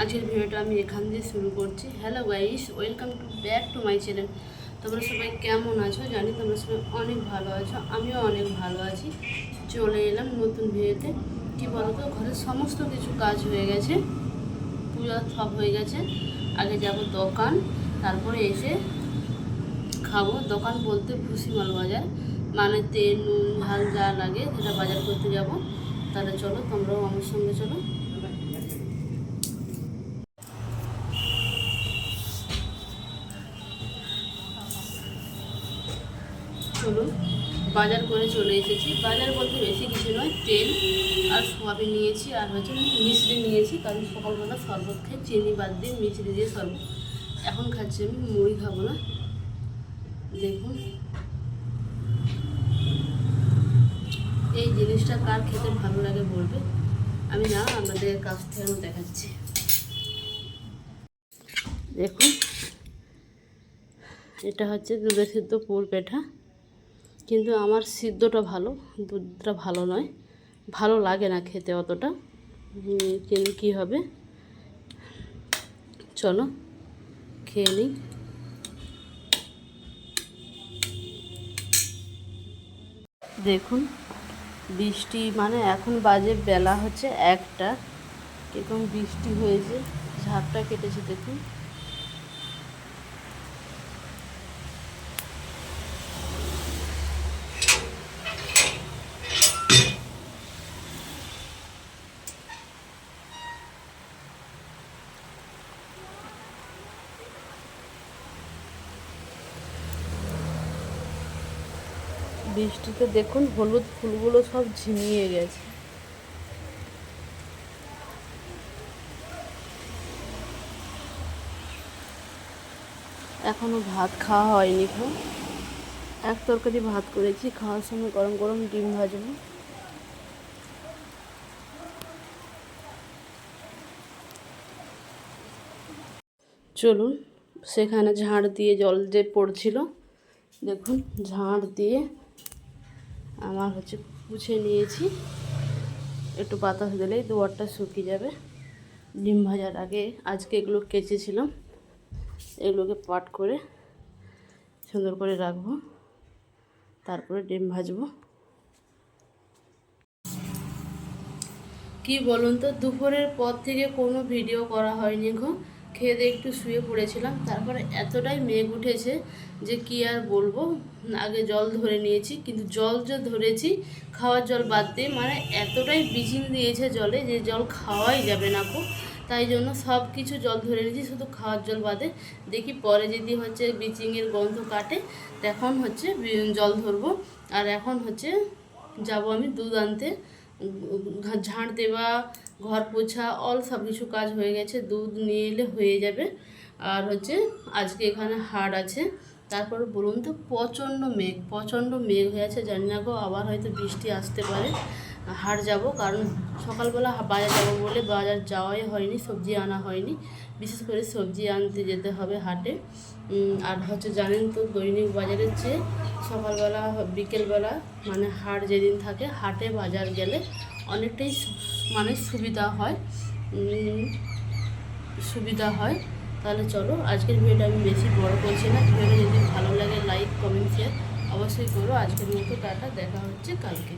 আজকের ভিডিওটা আমি এখান দিয়ে শুরু করছি। Hello guys welcome to back to my channel তোমরা সবাই কেমন আছো? জানি তোমরা সবাই অনেক ভালো আছো, আমিও অনেক ভালো আছি। চলে এলাম নতুন ভিডিওতে। কি বলতো ঘরের সমস্ত কিছু কাজ হয়ে গেছে, পূজা সব হয়ে গেছে। আগে যাব দোকান, তারপরে এসে খাব। দোকান বলতে ভুসিমাল বাজার মানে তেল, নুন, ঝাল যা লাগে সেটা বাজার করতে যাব। তাহলে চলো, তোমরাও আমার সঙ্গে চলো। চলুন, বাজার করে চলে এসেছি। বাজার বলতে বেশি কিছু নয়, তেল আর সোয়াবিন নিয়েছি আর হচ্ছে মিশ্রি নিয়েছি, কারণ সকালবেলা শরবত খাই চিনি বাদ দিয়ে মিশ্রি দিয়ে শরবত। এখন খাচ্ছি আমি, মুড়ি খাব না। দেখুন। এই জিনিসটা কার খেতে ভালো লাগে বলবে? আমি না আমাদের কাছ থেকে দেখাচ্ছি। দেখুন। এটা হচ্ছে দুধের সিদ্ধ পুর পেঠা। কিন্তু আমার সিদ্ধটা ভালো, দুধটা ভালো নয়। ভালো লাগে না খেতে অতটা। কিন্তু কী হবে? চলো, খেয়ে নিই। দেখুন, বৃষ্টি মানে এখন বাজে বেলা হচ্ছে একটা। কীরকম বৃষ্টি হয়েছে, ঝাপটা কেটেছে, দেখুন। বৃষ্টিতে দেখুন হলুদ ফুলগুলো সব ঝিমিয়ে গেছে। এখনও ভাত খাওয়া হয়নি খো এক তরকারি ভাত করেছি, খাওয়ার সময় গরম গরম ডিম ভাজবো। চলুন, সেখানে ঝাড় দিয়ে জল যে পড়ছিল, দেখুন ঝাড় দিয়ে আমার হচ্ছে পুছে নিয়েছি। একটু বাতাস দিলেই দুয়ারটা শুকিয়ে যাবে। ডিম ভাজার আগে আজকে এগুলো কেচেছিলাম। এগুলোকে পাট করে সুন্দর করে রাখব। তারপরে ডিম ভাজবো। কি বলুন তো, দুপুরের পর থেকে কোনো ভিডিও করা হয়নি গো। খেয়ে দিয়ে একটু শুয়ে পড়েছিলাম। তারপরে এতটাই মেঘ উঠেছে যে কি আর বলব? আগে জল ধরে নিয়েছি, কিন্তু জল যে ধরেছি, খাওয়ার জল বাদ দিয়ে মানে এতটাই বিচিং দিয়েছে জলে যে জল খাওয়াই যাবে না কো তাই জন্য সব কিছু জল ধরে নিয়েছি, শুধু খাওয়ার জল বাদে। দেখি পরে যদি হচ্ছে ব্লিচিংয়ের গন্ধ কাটে, তখন হচ্ছে জল ধরবো। আর এখন হচ্ছে যাব আমি দুধ আনতে। ঝাড় দেওয়া, ঘর পোছা অল সব কিছু কাজ হয়ে গেছে, দুধ নিয়ে এলে হয়ে যাবে। আর হচ্ছে আজকে এখানে হাট আছে। তারপর বলুন তো, প্রচণ্ড মেঘ প্রচণ্ড মেঘ হয়ে আছে। জানি না গো, আবার হয়তো বৃষ্টি আসতে পারে। হাট যাব, কারণ সকালবেলা বাজার যাব বলে বাজার যাওয়াই হয়নি, সবজি আনা হয়নি। বিশেষ করে সবজি আনতে যেতে হবে হাটে। আর হচ্ছে জানেন তো, দৈনিক বাজারের চেয়ে সকালবেলা, বিকেলবেলা মানে হাট যেদিন থাকে, হাটে বাজার গেলে অনেকটাই মানে সুবিধা হয়। সুবিধা হয়। তাহলে চলো, আজকের ভিডিওটা আমি বেশি বড় করছি না। ভিডিওটা যদি ভালো লাগে লাইক কমেন্ট শেয়ার অবশ্যই করো। আজকের মতো টাটা, দেখা হচ্ছে কালকে।